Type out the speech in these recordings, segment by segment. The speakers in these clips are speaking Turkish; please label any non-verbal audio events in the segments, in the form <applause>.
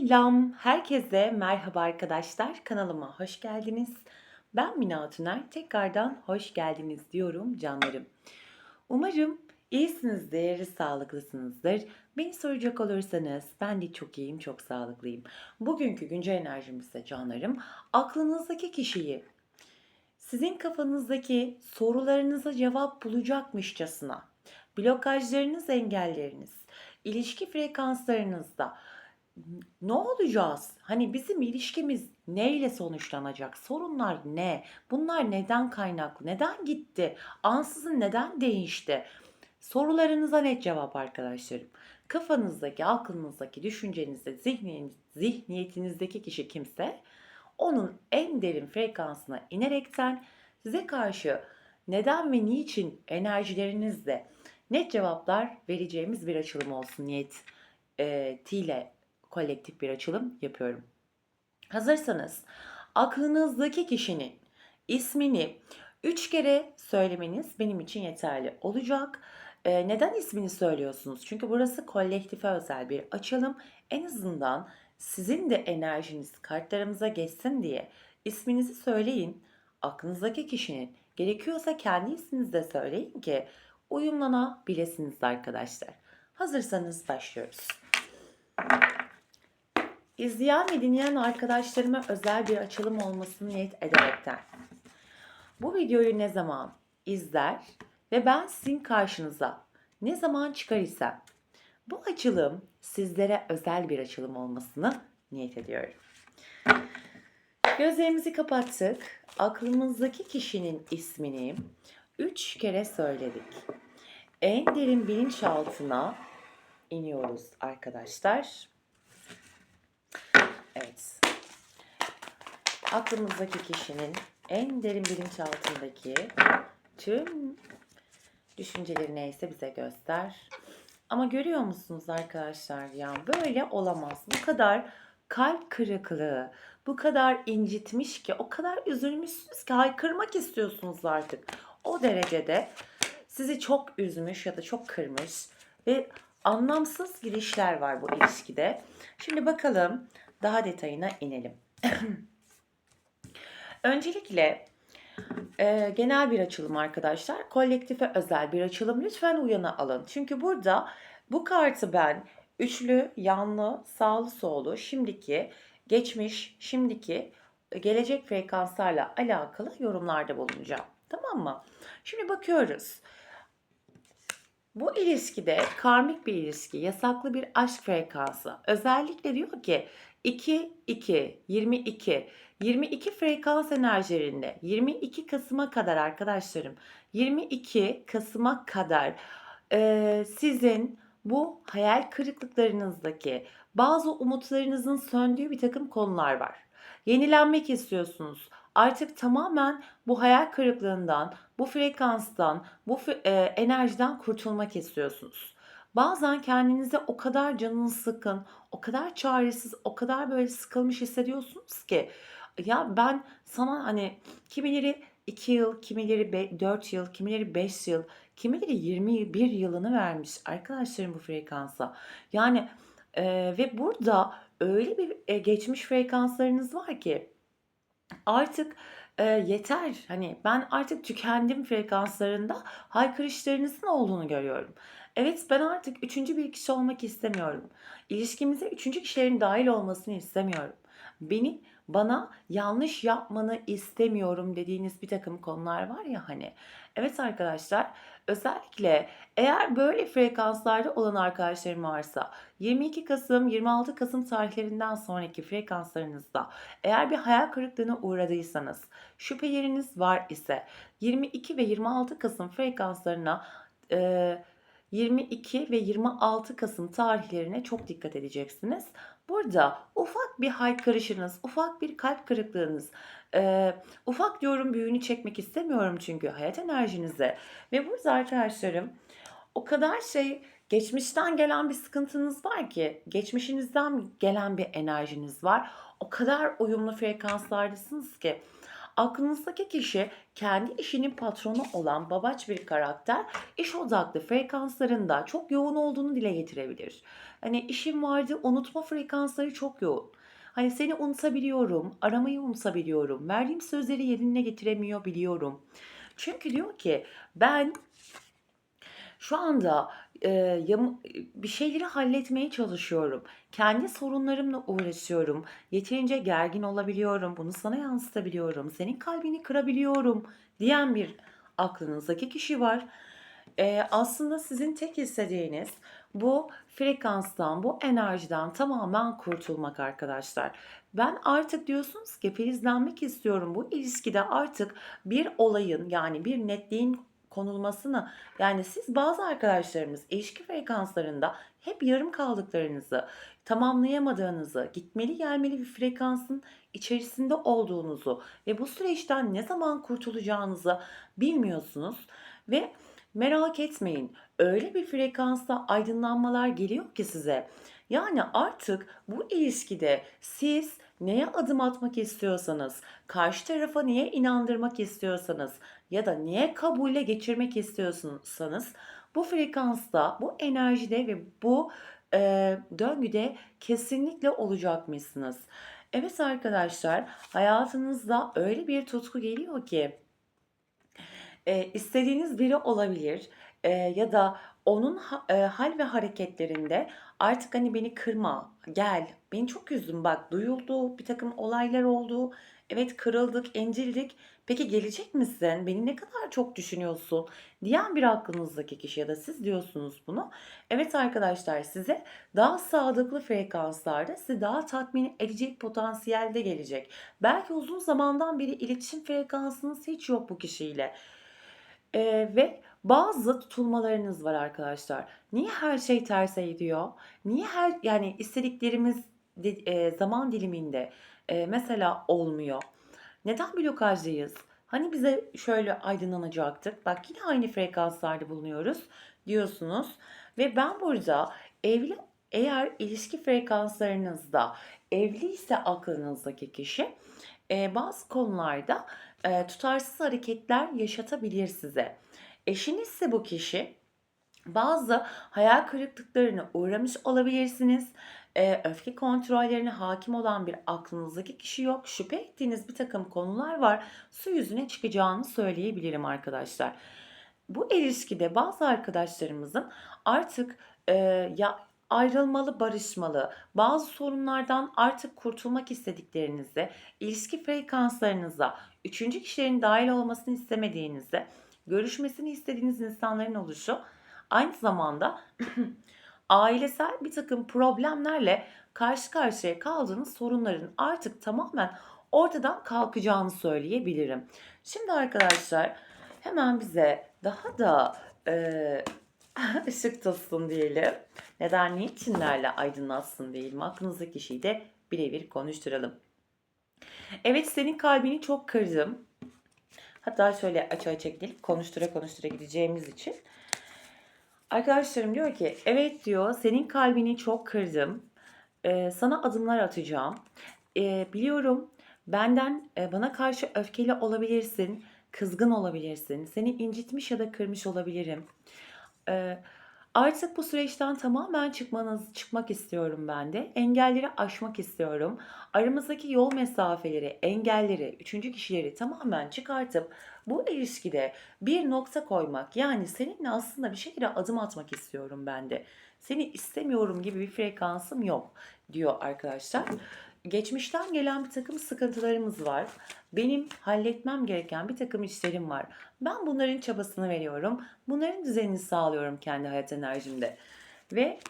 Selam, herkese merhaba arkadaşlar. Kanalıma hoş geldiniz. Ben Mina Tuner. Tekrardan hoş geldiniz diyorum canlarım. Umarım iyisinizdir, sağlıklısınızdır. Beni soracak olursanız ben de çok iyiyim, çok sağlıklıyım. Bugünkü güncel enerjimizde canlarım, aklınızdaki kişiyi sizin kafanızdaki sorularınıza cevap bulacakmışçasına, blokajlarınız, engelleriniz, ilişki frekanslarınızda ne olacağız? Hani bizim ilişkimiz neyle sonuçlanacak? Sorunlar ne? Bunlar neden kaynaklı? Neden gitti? Ansızın neden değişti? Sorularınıza net cevap arkadaşlarım. Kafanızdaki, aklınızdaki, düşüncenizde, zihniniz, zihniyetinizdeki kişi kimse onun en derin frekansına inerekten size karşı neden ve niçin enerjilerinizle net cevaplar vereceğimiz bir açılım olsun niyet ile kolektif bir açılım yapıyorum. Hazırsanız aklınızdaki kişinin ismini üç kere söylemeniz benim için yeterli olacak. Ee, neden ismini söylüyorsunuz? Çünkü burası kolektife özel bir açılım. En azından sizin de enerjiniz kartlarımıza geçsin diye isminizi söyleyin. Aklınızdaki kişinin gerekiyorsa kendi isminizi de söyleyin ki uyumlanabilirsiniz arkadaşlar. Hazırsanız başlıyoruz. İzleyen ve dinleyen arkadaşlarıma özel bir açılım olmasını niyet ederekten. Bu videoyu ne zaman izler ve ben sizin karşınıza ne zaman çıkar isem bu açılım sizlere özel bir açılım olmasını niyet ediyorum. Gözlerimizi kapattık. Aklımızdaki kişinin ismini üç kere söyledik. En derin bilinçaltına iniyoruz arkadaşlar. Evet. Aklımızdaki kişinin en derin bilinçaltındaki tüm düşünceleri neyse bize göster. Ama görüyor musunuz arkadaşlar ya böyle olamaz. Bu kadar kalp kırıklığı, bu kadar incitmiş ki, o kadar üzülmüşsünüz ki haykırmak istiyorsunuz artık. O derecede sizi çok üzmüş ya da çok kırmış ve anlamsız girişler var bu ilişkide. Şimdi bakalım daha detayına inelim. <coughs> Öncelikle e, genel bir açılım arkadaşlar. Kolektife özel bir açılım. Lütfen uyana alın. Çünkü burada bu kartı ben üçlü, yanlı, sağlı sollu, şimdiki, geçmiş, şimdiki, gelecek frekanslarla alakalı yorumlarda bulunacağım. Tamam mı? Şimdi bakıyoruz. Bu ilişkide karmik bir ilişki, yasaklı bir aşk frekansı. Özellikle diyor ki 2, 2, 22. 22 frekans enerjilerinde 22 Kasım'a kadar arkadaşlarım 22 Kasım'a kadar e, sizin bu hayal kırıklıklarınızdaki bazı umutlarınızın söndüğü bir takım konular var. Yenilenmek istiyorsunuz. Artık tamamen bu hayal kırıklığından, bu frekanstan, bu e, enerjiden kurtulmak istiyorsunuz. Bazen kendinize o kadar canınız sıkın, o kadar çaresiz, o kadar böyle sıkılmış hissediyorsunuz ki ya ben sana hani kimileri 2 yıl, kimileri 4 yıl, kimileri 5 yıl, kimileri 21 yılını vermiş arkadaşlarım bu frekansa. Yani e, ve burada öyle bir e, geçmiş frekanslarınız var ki artık e, yeter hani ben artık tükendim frekanslarında haykırışlarınızın olduğunu görüyorum. Evet ben artık üçüncü bir kişi olmak istemiyorum. İlişkimize üçüncü kişilerin dahil olmasını istemiyorum. Beni bana yanlış yapmanı istemiyorum dediğiniz bir takım konular var ya hani. Evet arkadaşlar özellikle eğer böyle frekanslarda olan arkadaşlarım varsa 22 Kasım 26 Kasım tarihlerinden sonraki frekanslarınızda eğer bir hayal kırıklığına uğradıysanız şüpheleriniz var ise 22 ve 26 Kasım frekanslarına e, 22 ve 26 Kasım tarihlerine çok dikkat edeceksiniz. Burada ufak bir haykırışınız, ufak bir kalp kırıklığınız, e, ufak diyorum büyüğünü çekmek istemiyorum çünkü hayat enerjinize. Ve burada arkadaşlarım o kadar şey geçmişten gelen bir sıkıntınız var ki, geçmişinizden gelen bir enerjiniz var. O kadar uyumlu frekanslardasınız ki Aklınızdaki kişi kendi işinin patronu olan babaç bir karakter iş odaklı frekanslarında çok yoğun olduğunu dile getirebilir. Hani işim vardı unutma frekansları çok yoğun. Hani seni unutabiliyorum, aramayı unutabiliyorum, verdiğim sözleri yerine getiremiyor biliyorum. Çünkü diyor ki ben şu anda e, yam- bir şeyleri halletmeye çalışıyorum. Kendi sorunlarımla uğraşıyorum. Yeterince gergin olabiliyorum. Bunu sana yansıtabiliyorum. Senin kalbini kırabiliyorum diyen bir aklınızdaki kişi var. E, aslında sizin tek istediğiniz bu frekanstan, bu enerjiden tamamen kurtulmak arkadaşlar. Ben artık diyorsunuz ki filizlenmek istiyorum. Bu ilişkide artık bir olayın yani bir netliğin konulmasını yani siz bazı arkadaşlarımız ilişki frekanslarında hep yarım kaldıklarınızı, tamamlayamadığınızı, gitmeli gelmeli bir frekansın içerisinde olduğunuzu ve bu süreçten ne zaman kurtulacağınızı bilmiyorsunuz ve merak etmeyin. Öyle bir frekansta aydınlanmalar geliyor ki size. Yani artık bu ilişkide siz neye adım atmak istiyorsanız, karşı tarafa niye inandırmak istiyorsanız ya da niye kabule geçirmek istiyorsanız bu frekansta, bu enerjide ve bu e, döngüde kesinlikle olacakmışsınız. Evet arkadaşlar, hayatınızda öyle bir tutku geliyor ki e, istediğiniz biri olabilir e, ya da onun ha- e, hal ve hareketlerinde artık hani beni kırma, gel, beni çok üzdün bak, duyuldu, bir takım olaylar oldu, evet kırıldık, incildik, peki gelecek misin, beni ne kadar çok düşünüyorsun diyen bir aklınızdaki kişi ya da siz diyorsunuz bunu. Evet arkadaşlar size daha sadıklı frekanslarda sizi daha tatmin edecek potansiyelde gelecek. Belki uzun zamandan beri iletişim frekansınız hiç yok bu kişiyle. Eee, ve bazı tutulmalarınız var arkadaşlar. Niye her şey terse gidiyor? Niye her yani istediklerimiz di eee, zaman diliminde, eee, mesela olmuyor? Neden blokajdayız? Hani bize şöyle aydınlanacaktık. Bak yine aynı frekanslarda bulunuyoruz diyorsunuz ve ben burada evli eğer ilişki frekanslarınızda evliyse aklınızdaki kişi eee, bazı konularda eee, tutarsız hareketler yaşatabilir size. Eşinizse bu kişi bazı hayal kırıklıklarına uğramış olabilirsiniz. Eee, öfke kontrollerine hakim olan bir aklınızdaki kişi yok. Şüphe ettiğiniz bir takım konular var. Su yüzüne çıkacağını söyleyebilirim arkadaşlar. Bu ilişkide bazı arkadaşlarımızın artık eee, ya ayrılmalı, barışmalı, bazı sorunlardan artık kurtulmak istediklerinizi, ilişki frekanslarınıza, üçüncü kişilerin dahil olmasını istemediğinizi, görüşmesini istediğiniz insanların oluşu, aynı zamanda <clears throat> ailesel bir takım problemlerle karşı karşıya kaldığınız sorunların artık tamamen ortadan kalkacağını söyleyebilirim. Şimdi arkadaşlar hemen bize daha da eee, <laughs> ışık tutsun diyelim. Neden niçinlerle aydınlatsın diyelim. Aklınızdaki kişiyi de birebir konuşturalım. Evet senin kalbini çok kırdım. Hatta şöyle açığa çekelim konuştura konuştura gideceğimiz için. Arkadaşlarım diyor ki evet diyor senin kalbini çok kırdım. Ee, sana adımlar atacağım. Ee, biliyorum benden e, bana karşı öfkeli olabilirsin, kızgın olabilirsin. Seni incitmiş ya da kırmış olabilirim. Ee, artık bu süreçten tamamen çıkmanız, çıkmak istiyorum ben de. Engelleri aşmak istiyorum. Aramızdaki yol mesafeleri, engelleri, üçüncü kişileri tamamen çıkartıp bu ilişkide bir nokta koymak. Yani seninle aslında bir şeylere adım atmak istiyorum ben de. Seni istemiyorum gibi bir frekansım yok diyor arkadaşlar. Geçmişten gelen bir takım sıkıntılarımız var. Benim halletmem gereken bir takım işlerim var. Ben bunların çabasını veriyorum. Bunların düzenini sağlıyorum kendi hayat enerjimde. Ve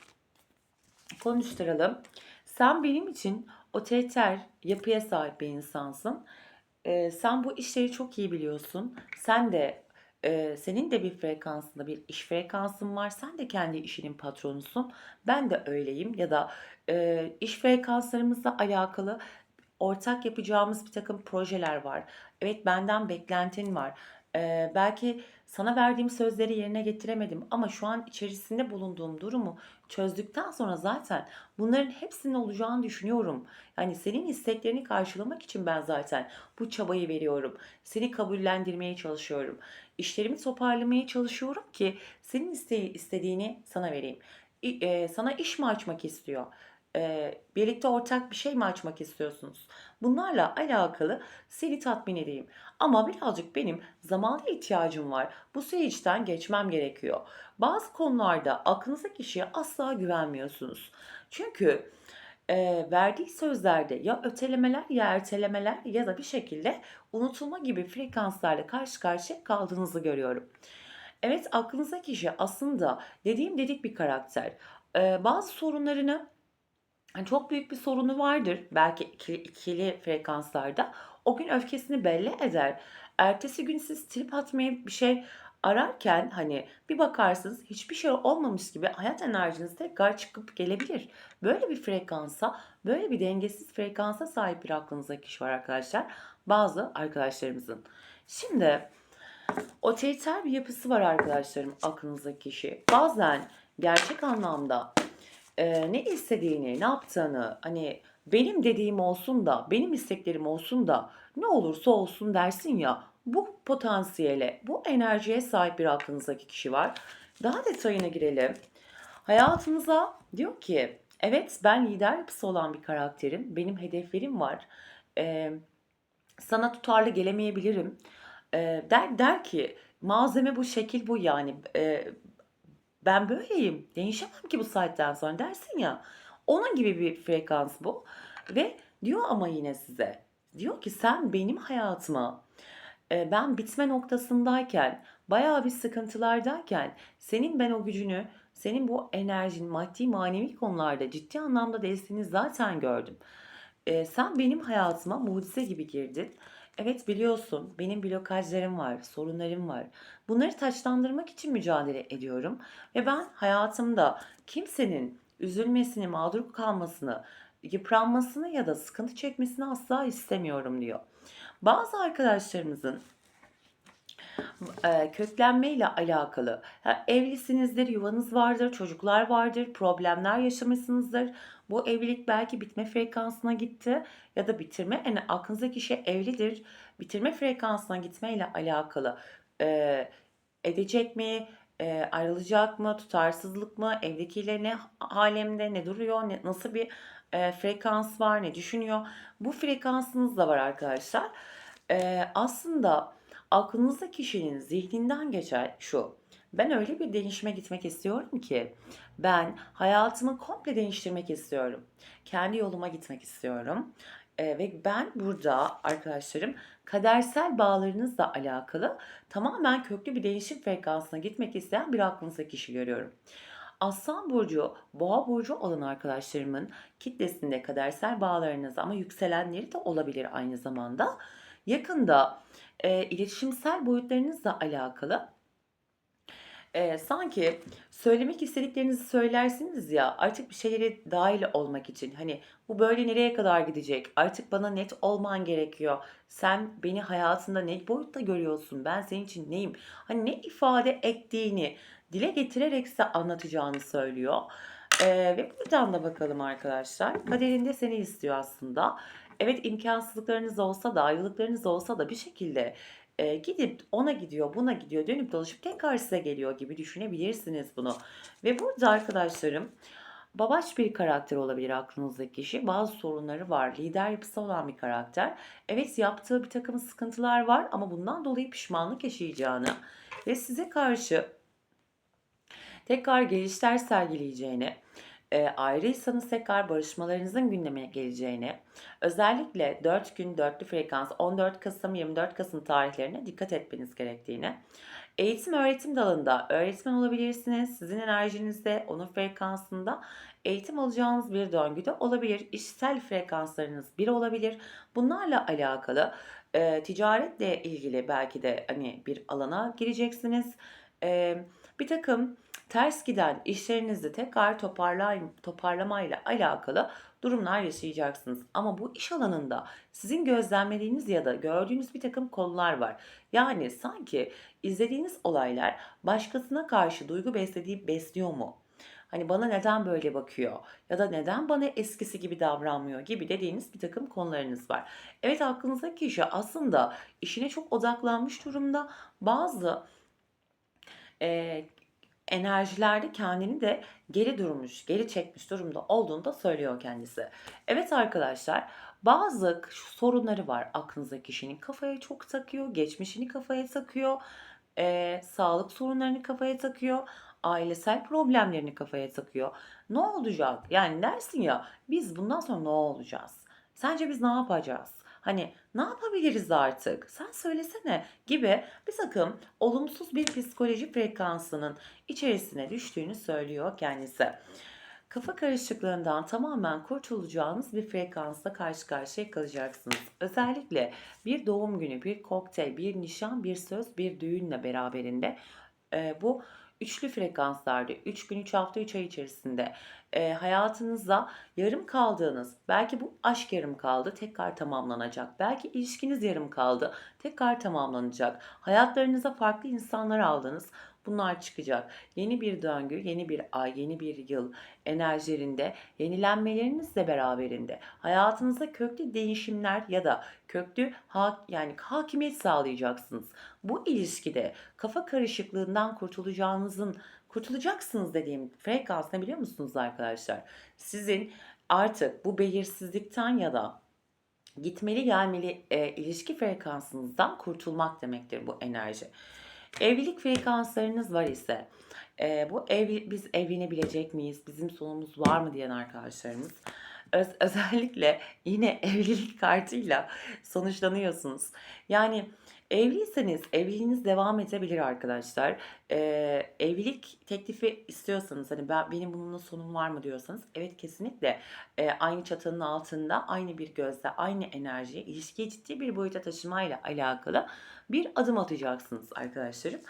konuşturalım. Sen benim için otoriter yapıya sahip bir insansın. Ee, sen bu işleri çok iyi biliyorsun. Sen de e, senin de bir frekansında bir iş frekansın var. Sen de kendi işinin patronusun. Ben de öyleyim. Ya da e, iş frekanslarımızla alakalı ortak yapacağımız bir takım projeler var. Evet benden beklentin var. Ee, belki sana verdiğim sözleri yerine getiremedim ama şu an içerisinde bulunduğum durumu çözdükten sonra zaten bunların hepsinin olacağını düşünüyorum. Yani senin isteklerini karşılamak için ben zaten bu çabayı veriyorum. Seni kabullendirmeye çalışıyorum. İşlerimi toparlamaya çalışıyorum ki senin iste- istediğini sana vereyim. İ- e, sana iş mi açmak istiyor? E, birlikte ortak bir şey mi açmak istiyorsunuz? Bunlarla alakalı seni tatmin edeyim. Ama birazcık benim zamana ihtiyacım var. Bu süreçten geçmem gerekiyor. Bazı konularda aklınızdaki kişiye asla güvenmiyorsunuz. Çünkü e, verdiği sözlerde ya ötelemeler ya ertelemeler ya da bir şekilde unutulma gibi frekanslarla karşı karşıya kaldığınızı görüyorum. Evet aklınızdaki kişi aslında dediğim dedik bir karakter. E, bazı sorunlarını Hani çok büyük bir sorunu vardır belki ikili, ikili frekanslarda. O gün öfkesini belli eder. Ertesi gün siz trip atmaya bir şey ararken hani bir bakarsınız hiçbir şey olmamış gibi hayat enerjiniz tekrar çıkıp gelebilir. Böyle bir frekansa, böyle bir dengesiz frekansa sahip bir aklınızdaki kişi var arkadaşlar. Bazı arkadaşlarımızın. Şimdi otoriter bir yapısı var arkadaşlarım aklınızdaki kişi. Bazen gerçek anlamda e, ne istediğini, ne yaptığını, hani benim dediğim olsun da, benim isteklerim olsun da ne olursa olsun dersin ya. Bu potansiyele, bu enerjiye sahip bir aklınızdaki kişi var. Daha detayına girelim. Hayatınıza diyor ki, evet ben lider yapısı olan bir karakterim, benim hedeflerim var. E, sana tutarlı gelemeyebilirim. E, der der ki, malzeme bu, şekil bu yani. E, ben böyleyim. Değişemem ki bu saatten sonra dersin ya. Onun gibi bir frekans bu. Ve diyor ama yine size. Diyor ki sen benim hayatıma e, ben bitme noktasındayken, bayağı bir sıkıntılardayken senin ben o gücünü, senin bu enerjin maddi manevi konularda ciddi anlamda desteğini zaten gördüm. E, sen benim hayatıma mucize gibi girdin. Evet biliyorsun benim blokajlarım var, sorunlarım var. Bunları taçlandırmak için mücadele ediyorum. Ve ben hayatımda kimsenin üzülmesini, mağdur kalmasını, yıpranmasını ya da sıkıntı çekmesini asla istemiyorum diyor. Bazı arkadaşlarımızın e, köklenmeyle alakalı. Evlisinizdir, yuvanız vardır, çocuklar vardır, problemler yaşamışsınızdır. Bu evlilik belki bitme frekansına gitti ya da bitirme. Yani aklınızdaki kişi evlidir. Bitirme frekansına gitmeyle alakalı. E, edecek mi? E, ayrılacak mı? Tutarsızlık mı? Evdekiyle ne alemde? Ne duruyor? Nasıl bir e, frekans var? Ne düşünüyor? Bu frekansınız da var arkadaşlar. E, aslında aklınızda kişinin zihninden geçen şu. Ben öyle bir değişime gitmek istiyorum ki ben hayatımı komple değiştirmek istiyorum. Kendi yoluma gitmek istiyorum. Ee, ve ben burada arkadaşlarım kadersel bağlarınızla alakalı tamamen köklü bir değişim frekansına gitmek isteyen bir aklınızdaki kişi görüyorum. Aslan burcu, boğa burcu olan arkadaşlarımın kitlesinde kadersel bağlarınız ama yükselenleri de olabilir aynı zamanda. Yakında e, iletişimsel boyutlarınızla alakalı. E, sanki söylemek istediklerinizi söylersiniz ya artık bir şeylere dahil olmak için. Hani bu böyle nereye kadar gidecek? Artık bana net olman gerekiyor. Sen beni hayatında ne boyutta görüyorsun? Ben senin için neyim? Hani ne ifade ettiğini dile getirerek size anlatacağını söylüyor. E, ve buradan da bakalım arkadaşlar. Kaderinde seni istiyor aslında Evet imkansızlıklarınız olsa da ayrılıklarınız olsa da bir şekilde e, gidip ona gidiyor buna gidiyor dönüp dolaşıp tekrar size geliyor gibi düşünebilirsiniz bunu. Ve burada arkadaşlarım babaç bir karakter olabilir aklınızdaki kişi. Bazı sorunları var. Lider yapısı olan bir karakter. Evet yaptığı bir takım sıkıntılar var ama bundan dolayı pişmanlık yaşayacağını ve size karşı tekrar gelişler sergileyeceğini e, ayrıysanız tekrar barışmalarınızın gündeme geleceğini, özellikle 4 gün 4'lü frekans 14 Kasım 24 Kasım tarihlerine dikkat etmeniz gerektiğini, eğitim öğretim dalında öğretmen olabilirsiniz. Sizin enerjinizde, onun frekansında eğitim alacağınız bir döngüde olabilir. İşsel frekanslarınız bir olabilir. Bunlarla alakalı e, ticaretle ilgili belki de hani bir alana gireceksiniz. E, bir takım ters giden işlerinizi tekrar toparlay toparlamayla alakalı durumlar yaşayacaksınız. Ama bu iş alanında sizin gözlemlediğiniz ya da gördüğünüz bir takım konular var. Yani sanki izlediğiniz olaylar başkasına karşı duygu beslediği besliyor mu? Hani bana neden böyle bakıyor ya da neden bana eskisi gibi davranmıyor gibi dediğiniz bir takım konularınız var. Evet aklınızdaki kişi aslında işine çok odaklanmış durumda. Bazı e, enerjilerde kendini de geri durmuş, geri çekmiş durumda olduğunu da söylüyor kendisi. Evet arkadaşlar bazı sorunları var aklınızdaki kişinin kafaya çok takıyor, geçmişini kafaya takıyor, e, sağlık sorunlarını kafaya takıyor, ailesel problemlerini kafaya takıyor. Ne olacak? Yani dersin ya biz bundan sonra ne olacağız? Sence biz ne yapacağız? Hani ne yapabiliriz artık? Sen söylesene gibi bir takım olumsuz bir psikoloji frekansının içerisine düştüğünü söylüyor kendisi. Kafa karışıklığından tamamen kurtulacağınız bir frekansla karşı karşıya kalacaksınız. Özellikle bir doğum günü, bir kokteyl, bir nişan, bir söz, bir düğünle beraberinde e, bu üçlü frekanslarda 3 gün, 3 hafta, 3 ay içerisinde e, hayatınızda yarım kaldığınız, belki bu aşk yarım kaldı, tekrar tamamlanacak. Belki ilişkiniz yarım kaldı, tekrar tamamlanacak. Hayatlarınıza farklı insanlar aldınız. Bunlar çıkacak. Yeni bir döngü, yeni bir ay, yeni bir yıl enerjilerinde, yenilenmelerinizle beraberinde hayatınızda köklü değişimler ya da köklü ha yani hakimiyet sağlayacaksınız. Bu ilişkide kafa karışıklığından kurtulacağınızın kurtulacaksınız dediğim frekans ne biliyor musunuz arkadaşlar? Sizin artık bu belirsizlikten ya da gitmeli gelmeli e, ilişki frekansınızdan kurtulmak demektir bu enerji. Evlilik frekanslarınız var ise e, bu ev, biz evlenebilecek miyiz? Bizim sonumuz var mı diyen arkadaşlarımız. Öz, <laughs> özellikle yine evlilik kartıyla sonuçlanıyorsunuz. Yani evliyseniz evliliğiniz devam edebilir arkadaşlar. Ee, evlilik teklifi istiyorsanız hani ben benim bununla sonum var mı diyorsanız evet kesinlikle e, aynı çatının altında aynı bir gözle aynı enerjiye ilişkiyi ciddi bir boyuta taşımayla alakalı bir adım atacaksınız arkadaşlarım.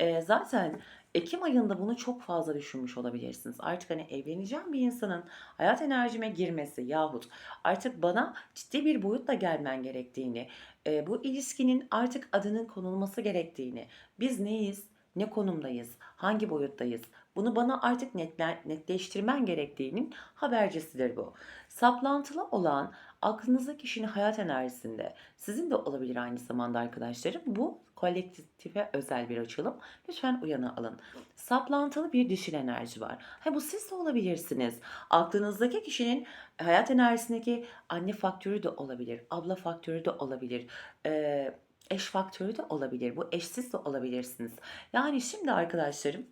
Ee, zaten Ekim ayında bunu çok fazla düşünmüş olabilirsiniz. Artık hani evleneceğim bir insanın hayat enerjime girmesi yahut artık bana ciddi bir boyutla gelmen gerektiğini, e, bu ilişkinin artık adının konulması gerektiğini, biz neyiz, ne konumdayız, hangi boyuttayız, bunu bana artık netler, netleştirmen gerektiğinin habercisidir bu. Saplantılı olan aklınızda kişinin hayat enerjisinde sizin de olabilir aynı zamanda arkadaşlarım. Bu kolektife özel bir açılım. Lütfen uyana alın. Saplantılı bir dişil enerji var. Ha, bu siz de olabilirsiniz. Aklınızdaki kişinin hayat enerjisindeki anne faktörü de olabilir. Abla faktörü de olabilir. Ee, eş faktörü de olabilir. Bu eşsiz de olabilirsiniz. Yani şimdi arkadaşlarım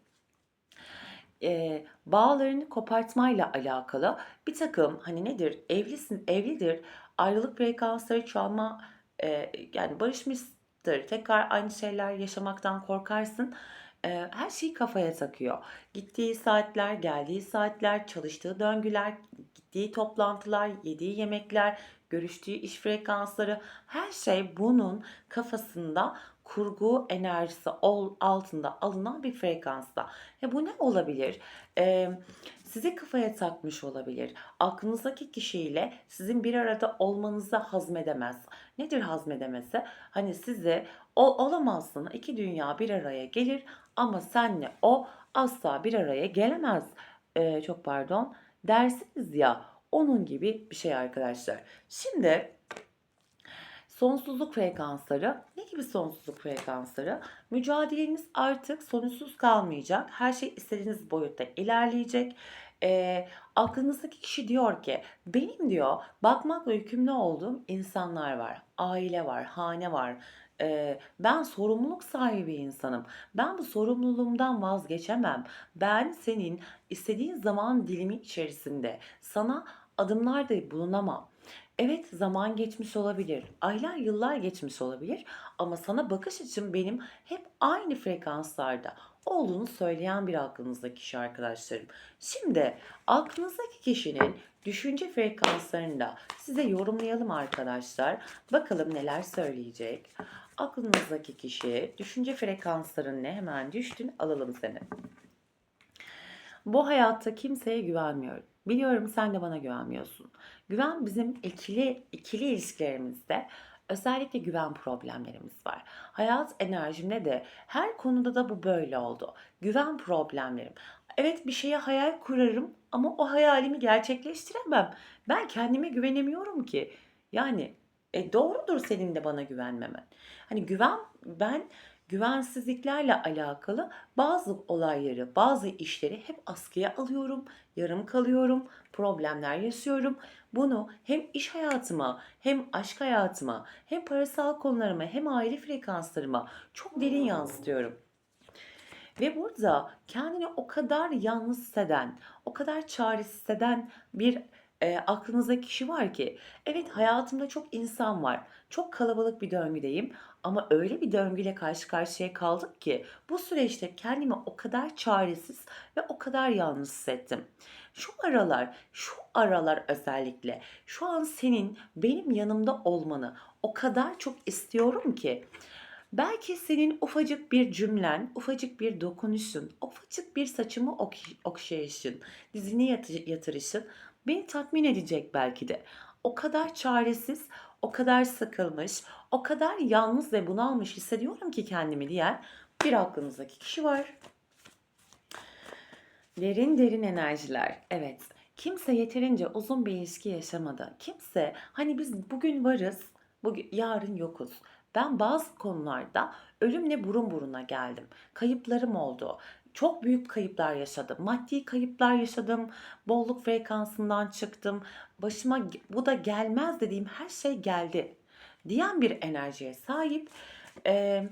e, bağlarını kopartmayla alakalı bir takım hani nedir evlisin evlidir ayrılık frekansları çalma e, yani barışmıştır tekrar aynı şeyler yaşamaktan korkarsın. E, her şeyi kafaya takıyor. Gittiği saatler geldiği saatler çalıştığı döngüler gittiği toplantılar yediği yemekler görüştüğü iş frekansları her şey bunun kafasında kurgu enerjisi altında alınan bir frekansta. Ya bu ne olabilir? Ee, sizi kafaya takmış olabilir. Aklınızdaki kişiyle sizin bir arada olmanızı hazmedemez. Nedir hazmedemesi? Hani size o olamazsın. iki dünya bir araya gelir ama senle o asla bir araya gelemez. Ee, çok pardon. Dersiniz ya onun gibi bir şey arkadaşlar. Şimdi Sonsuzluk frekansları. Ne gibi sonsuzluk frekansları? Mücadeleniz artık sonuçsuz kalmayacak. Her şey istediğiniz boyutta ilerleyecek. E, aklınızdaki kişi diyor ki benim diyor bakmakla yükümlü olduğum insanlar var. Aile var, hane var. E, ben sorumluluk sahibi insanım. Ben bu sorumluluğumdan vazgeçemem. Ben senin istediğin zaman dilimi içerisinde sana adımlarda bulunamam. Evet zaman geçmiş olabilir. Aylar yıllar geçmiş olabilir. Ama sana bakış açım benim hep aynı frekanslarda olduğunu söyleyen bir aklınızdaki kişi arkadaşlarım. Şimdi aklınızdaki kişinin düşünce frekanslarını da size yorumlayalım arkadaşlar. Bakalım neler söyleyecek. Aklınızdaki kişi düşünce frekansların ne hemen düştün alalım seni. Bu hayatta kimseye güvenmiyorum. Biliyorum sen de bana güvenmiyorsun. Güven bizim ikili ikili ilişkilerimizde özellikle güven problemlerimiz var. Hayat enerjimde de her konuda da bu böyle oldu. Güven problemlerim. Evet bir şeye hayal kurarım ama o hayalimi gerçekleştiremem. Ben kendime güvenemiyorum ki. Yani e, doğrudur senin de bana güvenmemen. Hani güven ben güvensizliklerle alakalı bazı olayları, bazı işleri hep askıya alıyorum, yarım kalıyorum, problemler yaşıyorum. Bunu hem iş hayatıma, hem aşk hayatıma, hem parasal konularıma, hem aile frekanslarıma çok derin yansıtıyorum. Ve burada kendini o kadar yalnız hisseden, o kadar çaresiz hisseden bir e, aklınızda kişi var ki, evet hayatımda çok insan var, çok kalabalık bir döngüdeyim ama öyle bir döngüyle karşı karşıya kaldık ki bu süreçte kendimi o kadar çaresiz ve o kadar yalnız hissettim. Şu aralar, şu aralar özellikle şu an senin benim yanımda olmanı o kadar çok istiyorum ki Belki senin ufacık bir cümlen, ufacık bir dokunuşun, ufacık bir saçımı ok- okşayışın, dizini yatı- yatırışın beni tatmin edecek belki de. O kadar çaresiz, o kadar sıkılmış, o kadar yalnız ve bunalmış hissediyorum ki kendimi diyen bir aklınızdaki kişi var. Derin derin enerjiler. Evet. Kimse yeterince uzun bir ilişki yaşamadı. Kimse hani biz bugün varız, bugün yarın yokuz. Ben bazı konularda ölümle burun buruna geldim. Kayıplarım oldu. Çok büyük kayıplar yaşadım. Maddi kayıplar yaşadım. Bolluk frekansından çıktım. Başıma bu da gelmez dediğim her şey geldi. Diyen bir enerjiye sahip. Ee,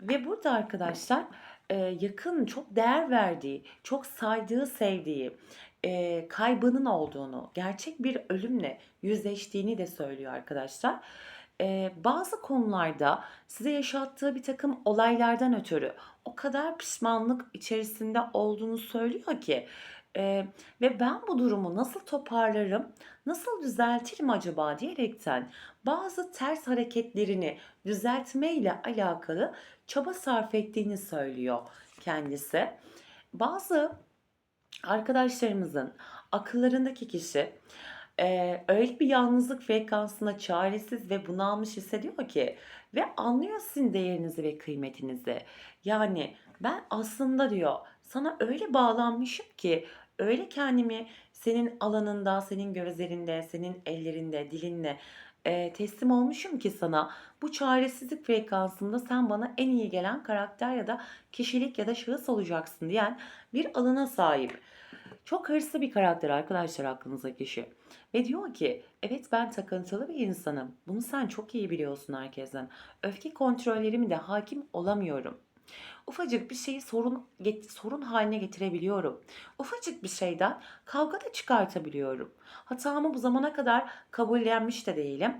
ve burada arkadaşlar e, yakın, çok değer verdiği, çok saydığı, sevdiği, e, kaybının olduğunu, gerçek bir ölümle yüzleştiğini de söylüyor arkadaşlar. E, bazı konularda size yaşattığı bir takım olaylardan ötürü o kadar pişmanlık içerisinde olduğunu söylüyor ki e, ve ben bu durumu nasıl toparlarım, nasıl düzeltirim acaba diyerekten bazı ters hareketlerini düzeltme ile alakalı çaba sarf ettiğini söylüyor kendisi. Bazı arkadaşlarımızın akıllarındaki kişi e, öyle bir yalnızlık frekansına çaresiz ve bunalmış hissediyor ki ve anlıyor sizin değerinizi ve kıymetinizi. Yani ben aslında diyor sana öyle bağlanmışım ki öyle kendimi senin alanında, senin gözlerinde, senin ellerinde, dilinle e, teslim olmuşum ki sana bu çaresizlik frekansında sen bana en iyi gelen karakter ya da kişilik ya da şahıs olacaksın diyen bir alana sahip. Çok hırslı bir karakter arkadaşlar aklınızdaki kişi. Ve diyor ki evet ben takıntılı bir insanım. Bunu sen çok iyi biliyorsun herkesten. Öfke kontrollerimi de hakim olamıyorum. Ufacık bir şeyi sorun sorun haline getirebiliyorum. Ufacık bir şeyden kavga da çıkartabiliyorum. Hatamı bu zamana kadar kabullenmiş de değilim.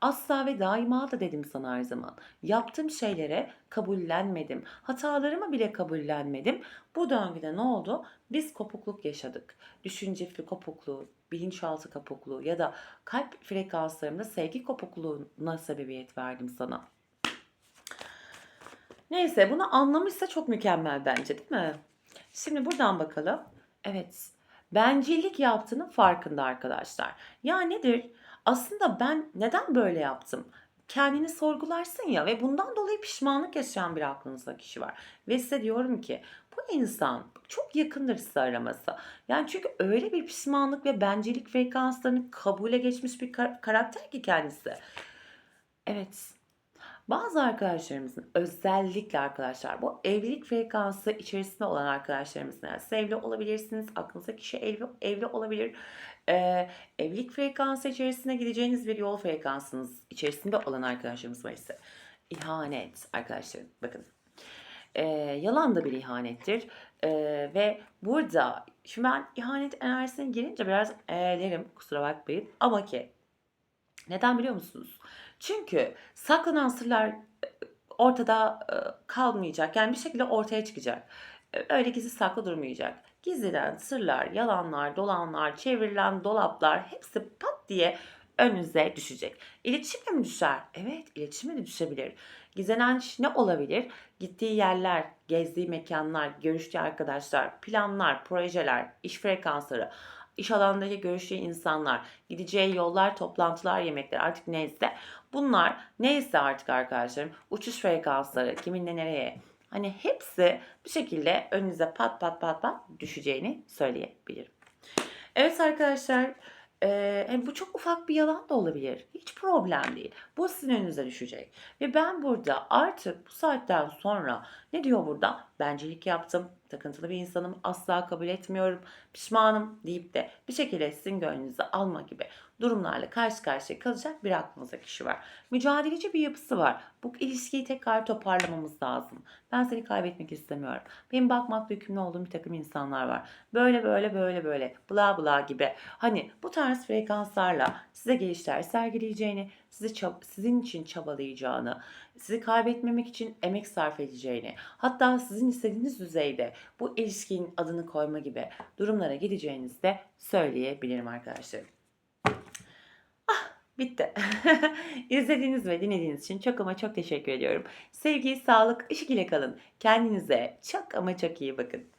Asla ve daima da dedim sana her zaman. Yaptığım şeylere kabullenmedim. Hatalarımı bile kabullenmedim. Bu döngüde ne oldu? Biz kopukluk yaşadık. Düşünce kopukluğu, bilinçaltı kopukluğu ya da kalp frekanslarımda sevgi kopukluğuna sebebiyet verdim sana. Neyse bunu anlamışsa çok mükemmel bence değil mi? Şimdi buradan bakalım. Evet. Bencillik yaptığının farkında arkadaşlar. Ya nedir? Aslında ben neden böyle yaptım? Kendini sorgularsın ya ve bundan dolayı pişmanlık yaşayan bir aklınızda kişi var. Ve size diyorum ki bu insan çok yakındır size araması. Yani çünkü öyle bir pişmanlık ve bencillik frekanslarını kabule geçmiş bir kar- karakter ki kendisi. Evet bazı arkadaşlarımızın özellikle arkadaşlar bu evlilik frekansı içerisinde olan arkadaşlarımızın yani sevli olabilirsiniz, aklınızda kişi evli, evli olabilir. Ee, evlilik frekansı içerisine gideceğiniz bir yol frekansınız içerisinde olan arkadaşlarımız var ise ihanet arkadaşlarım bakın. Ee, yalan da bir ihanettir. Ee, ve burada şimdi ben ihanet enerjisine girince biraz eğlerim kusura bakmayın ama ki neden biliyor musunuz? Çünkü saklanan sırlar e, ortada e, kalmayacak. Yani bir şekilde ortaya çıkacak. E, öyle gizli saklı durmayacak. Gizliden sırlar, yalanlar, dolanlar, çevrilen dolaplar hepsi pat diye önünüze düşecek. İletişimle mi düşer? Evet, iletişimle de düşebilir. Gizlenen iş ne olabilir? Gittiği yerler, gezdiği mekanlar, görüştüğü arkadaşlar, planlar, projeler, iş frekansları, iş alanındaki görüştüğü insanlar, gideceği yollar, toplantılar, yemekler artık neyse. Bunlar neyse artık arkadaşlarım uçuş frekansları kiminle nereye hani hepsi bir şekilde önünüze pat pat pat pat düşeceğini söyleyebilirim. Evet arkadaşlar eee, hani bu çok ufak bir yalan da olabilir. Hiç problem değil. Bu sizin önünüze düşecek. Ve ben burada artık bu saatten sonra ne diyor burada? Bencillik yaptım. Takıntılı bir insanım. Asla kabul etmiyorum. Pişmanım deyip de bir şekilde sizin gönlünüzü alma gibi durumlarla karşı karşıya kalacak bir aklınızda kişi var. Mücadeleci bir yapısı var. Bu ilişkiyi tekrar toparlamamız lazım. Ben seni kaybetmek istemiyorum. Benim bakmakla yükümlü olduğum bir takım insanlar var. Böyle böyle böyle böyle bla bla gibi. Hani bu tarz frekanslarla size gelişler sergileyeceğini, sizi sizin için çabalayacağını, sizi kaybetmemek için emek sarf edeceğini, hatta sizin istediğiniz düzeyde bu ilişkinin adını koyma gibi durumlara gideceğinizi de söyleyebilirim arkadaşlarım. Ah bitti. <laughs> İzlediğiniz ve dinlediğiniz için çok ama çok teşekkür ediyorum. Sevgi, sağlık, ışık ile kalın. Kendinize çok ama çok iyi bakın.